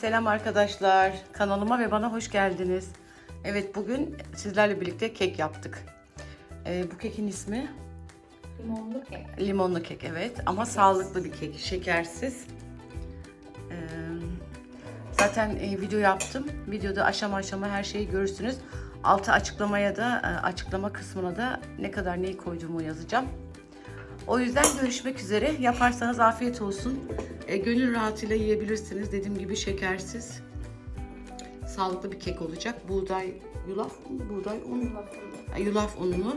Selam arkadaşlar. Kanalıma ve bana hoş geldiniz. Evet bugün sizlerle birlikte kek yaptık. Ee, bu kekin ismi Limonlu kek. limonlu kek evet ama sağlıklı bir kek, şekersiz. Ee, zaten e, video yaptım. Videoda aşama aşama her şeyi görürsünüz. Altı açıklamaya da e, açıklama kısmına da ne kadar neyi koyduğumu yazacağım. O yüzden görüşmek üzere. Yaparsanız afiyet olsun. E, gönül rahatıyla yiyebilirsiniz. Dediğim gibi şekersiz. Sağlıklı bir kek olacak. Buğday, yulaf, buğday unu. Ha, Yulaf ununu.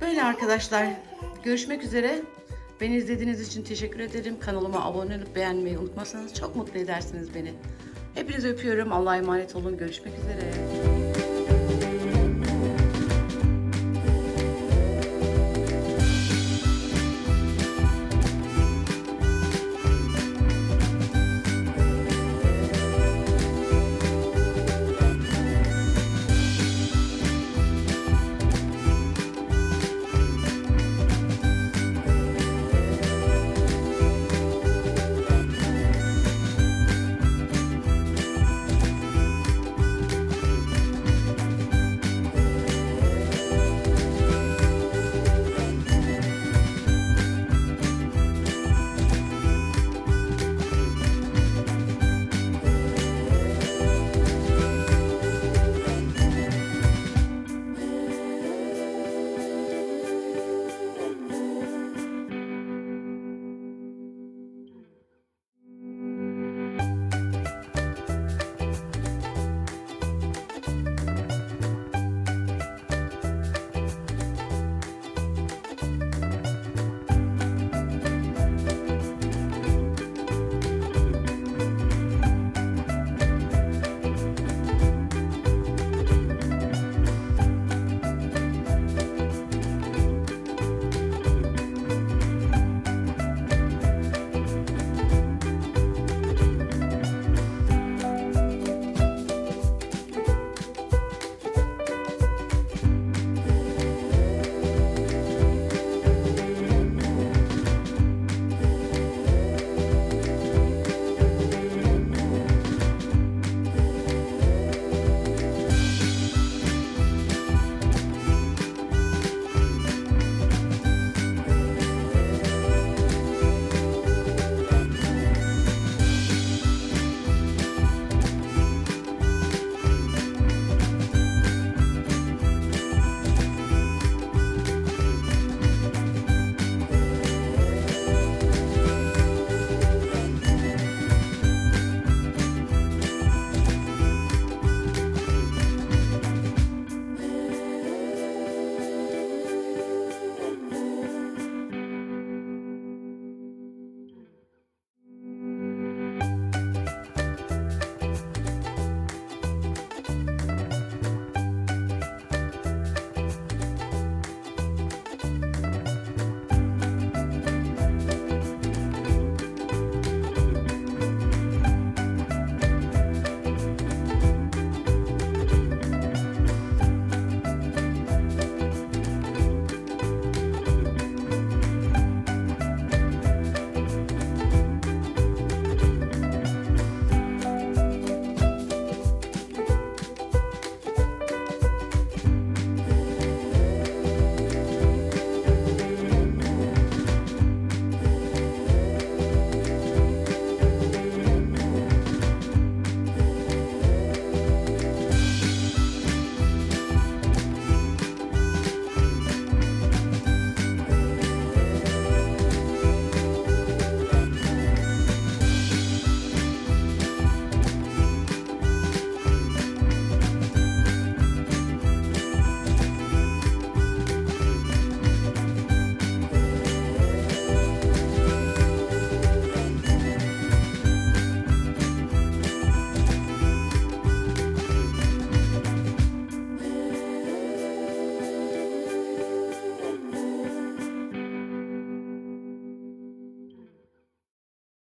Böyle arkadaşlar. Görüşmek üzere. Beni izlediğiniz için teşekkür ederim. Kanalıma abone olup beğenmeyi unutmazsanız çok mutlu edersiniz beni. Hepinizi öpüyorum. Allah'a emanet olun. Görüşmek üzere.